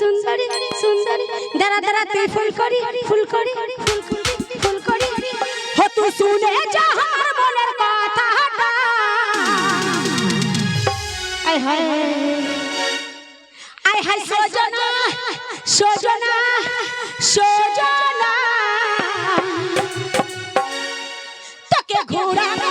সুন্দরী সুন্দরী। দাঁড়া দাঁড়া, তুই ফুল করি ফুল করি ফুল করি হতু শুনে যাহার আমার মনের কথাটা আয় হায়। আয় হায়, সজনা সজনা সজনা। তোকে ঘোরানো